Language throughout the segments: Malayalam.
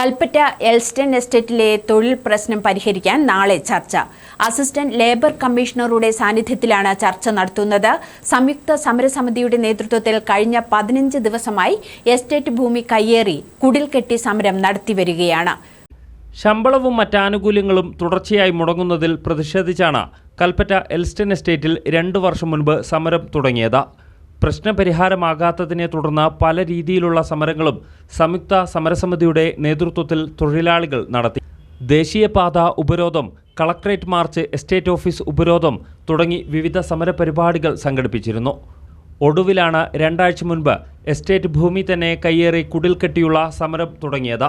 കൽപ്പറ്റ എൽസ്റ്റൺ എസ്റ്റേറ്റിലെ തൊഴിൽ പ്രശ്നം പരിഹരിക്കാൻ നാളെ ചർച്ച. അസിസ്റ്റന്റ് ലേബർ കമ്മീഷണറുടെ സാന്നിധ്യത്തിലാണ് ചർച്ച നടത്തുന്നത്. സംയുക്ത സമരസമിതിയുടെ നേതൃത്വത്തിൽ കഴിഞ്ഞ പതിനഞ്ച് ദിവസമായി എസ്റ്റേറ്റ് ഭൂമി കയ്യേറി കുടിൽ കെട്ടി സമരം നടത്തിവരികയാണ്. ശമ്പളവും മറ്റാനുകൂല്യങ്ങളും തുടർച്ചയായി മുടങ്ങുന്നതിൽ പ്രതിഷേധിച്ചാണ് കൽപ്പറ്റ എൽസ്റ്റൺ എസ്റ്റേറ്റിൽ രണ്ടു വർഷം മുൻപ് സമരം തുടങ്ങിയത്. പ്രശ്നപരിഹാരമാകാത്തതിനെ തുടർന്ന് പല രീതിയിലുള്ള സമരങ്ങളും സംയുക്ത സമരസമിതിയുടെ നേതൃത്വത്തിൽ തൊഴിലാളികൾ നടത്തി. ദേശീയപാത ഉപരോധം കളക്ട്രേറ്റ് മാർച്ച് എസ്റ്റേറ്റ് ഓഫീസ് ഉപരോധം തുടങ്ങി വിവിധ സമരപരിപാടികൾ സംഘടിപ്പിച്ചിരുന്നു. ഒടുവിലാണ് രണ്ടാഴ്ച മുൻപ് എസ്റ്റേറ്റ് ഭൂമി തന്നെ കയ്യേറി കുടിൽ കെട്ടിയുള്ള സമരം തുടങ്ങിയത്.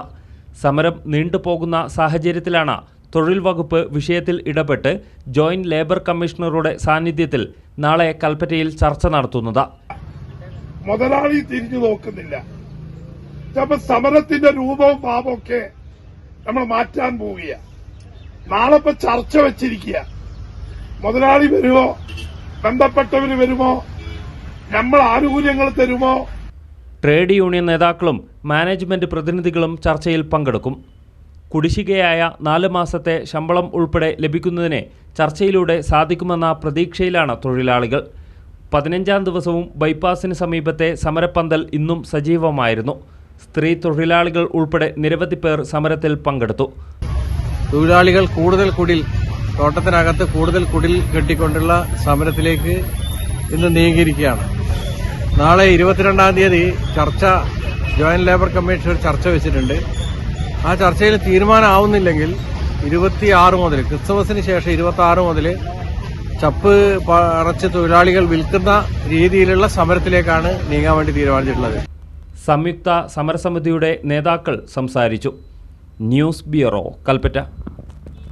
സമരം നീണ്ടുപോകുന്ന സാഹചര്യത്തിലാണ് തൊഴിൽ വകുപ്പ് വിഷയത്തിൽ ഇടപെട്ട് ജോയിന്റ് ലേബർ കമ്മീഷണറുടെ സാന്നിധ്യത്തിൽ നാളെ കൽപ്പറ്റയിൽ ചർച്ച നടത്തുന്നത്. മുതലാളി തിരിഞ്ഞു നോക്കുന്നില്ല. ചിലപ്പോ സമരത്തിന്റെ രൂപവും ഭാവവും ഒക്കെ നമ്മൾ മാറ്റാൻ പോവുക നാളെ ഇപ്പൊ ചർച്ച വെച്ചിരിക്കുക മുതലാളി വരുമോ? ബന്ധപ്പെട്ടവര് വരുമോ? നമ്മൾ ആനുകൂല്യങ്ങൾ തരുമോ? ട്രേഡ് യൂണിയൻ നേതാക്കളും മാനേജ്മെന്റ് പ്രതിനിധികളും ചർച്ചയിൽ പങ്കെടുക്കും. കുടിശ്ശികയായ നാല് മാസത്തെ ശമ്പളം ഉൾപ്പെടെ ലഭിക്കുന്നതിനെ ചർച്ചയിലൂടെ സാധിക്കുമെന്ന പ്രതീക്ഷയിലാണ് തൊഴിലാളികൾ. പതിനഞ്ചാം ദിവസവും ബൈപ്പാസിന് സമീപത്തെ സമരപ്പന്തൽ ഇന്നും സജീവമായിരുന്നു. സ്ത്രീ തൊഴിലാളികൾ ഉൾപ്പെടെ നിരവധി പേർ സമരത്തിൽ പങ്കെടുത്തു. തൊഴിലാളികൾ കൂടുതൽ കുടിൽ തോട്ടത്തിനകത്ത് കൂടുതൽ കുടിൽ കെട്ടിക്കൊണ്ടുള്ള സമരത്തിലേക്ക് ഇന്ന് നീങ്ങിയിരിക്കുകയാണ്. നാളെ ഇരുപത്തിരണ്ടാം തീയതി ചർച്ച ജോയിന്റ് ലേബർ കമ്മീഷൻ ഒരു ചർച്ച വെച്ചിട്ടുണ്ട്. ആ ചർച്ചയിൽ തീരുമാനമാവുന്നില്ലെങ്കിൽ ഇരുപത്തിയാറ് മുതൽ ക്രിസ്മസിന് ശേഷം ഇരുപത്തി ആറ് മുതൽ ചപ്പ് അടച്ച് തൊഴിലാളികൾ വിൽക്കുന്ന രീതിയിലുള്ള സമരത്തിലേക്കാണ് നീങ്ങാൻ വേണ്ടി തീരുമാനിച്ചിട്ടുള്ളത്. സംയുക്ത സമരസമിതിയുടെ നേതാക്കൾ സംസാരിച്ചു. News bureau Kalpetta.